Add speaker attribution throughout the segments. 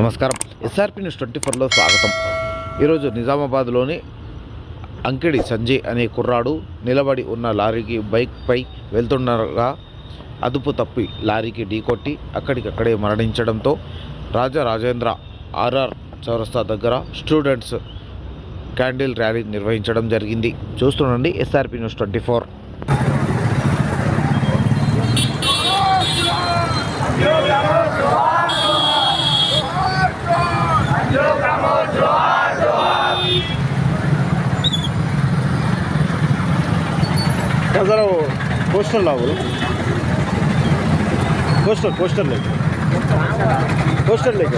Speaker 1: నమస్కారం. SRP news twenty ఫోర్లో స్వాగతం. ఈరోజు నిజామాబాద్లోని అంకిడి సంజయ్ అనే కుర్రాడు నిలబడి ఉన్న లారీకి బైక్పై వెళ్తుండగా అదుపు తప్పి లారీకి ఢీకొట్టి అక్కడికక్కడే మరణించడంతో రాజా రాజేంద్ర ఆర్ఆర్ చౌరస్తా దగ్గర స్టూడెంట్స్ క్యాండిల్ ర్యాలీ నిర్వహించడం జరిగింది చూస్తుండండి ఎస్ఆర్పి న్యూస్ ట్వంటీ ఫోర్
Speaker 2: जरा वो पोस्टर लाओ बोलो पोस्टर पोस्टर लेके पोस्टर लेके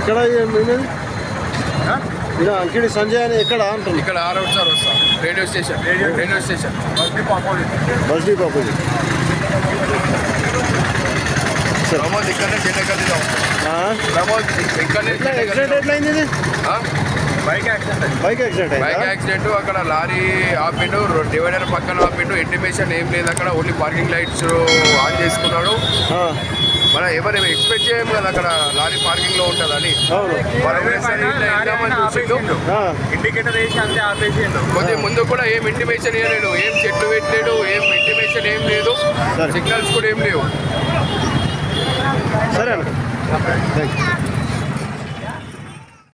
Speaker 2: ఎక్కడ? ఇలా అంకిడి సంజయ్ అని ఎక్కడ అంటున్నా
Speaker 3: ఇక్కడ ఆ రోడ్ సార్ వస్తాం. Radio station.
Speaker 4: Radio
Speaker 3: radio station.
Speaker 4: Bus depot opposite
Speaker 2: bus depot opposite
Speaker 3: Pramod ఇక్కడనే. ప్రమోద్ ఇక్కడనే
Speaker 2: యాక్సిడెంట్ ఎట్లా అయింది ఇది?
Speaker 4: Bike
Speaker 2: accident bike
Speaker 3: accident
Speaker 2: bike
Speaker 3: accident అక్కడ లారీ ఆపిండు డివైడర్ పక్కన ఆపిండు ఇంటిమేషన్ ఏం లేదు అక్కడ ఓన్లీ పార్కింగ్ లైట్స్ ఆన్ చేసుకున్నాడు. మనం ఎవరు ఎక్స్పెక్ట్ చేయము కదా అక్కడ లారీ పార్కింగ్లో ఉంటుందని
Speaker 4: ఇండికేటర్ వేసి అంతే ఆపేసిండు.
Speaker 3: కొద్ది ముందు కూడా ఏం ఇంటిమేషన్ ఇవ్వలేడు ఏం చెట్లు పెట్టలేడు ఏం ఇంటిమేషన్ ఏం లేదు. సిగ్నల్స్ కూడా ఏం లేవు.
Speaker 2: సరే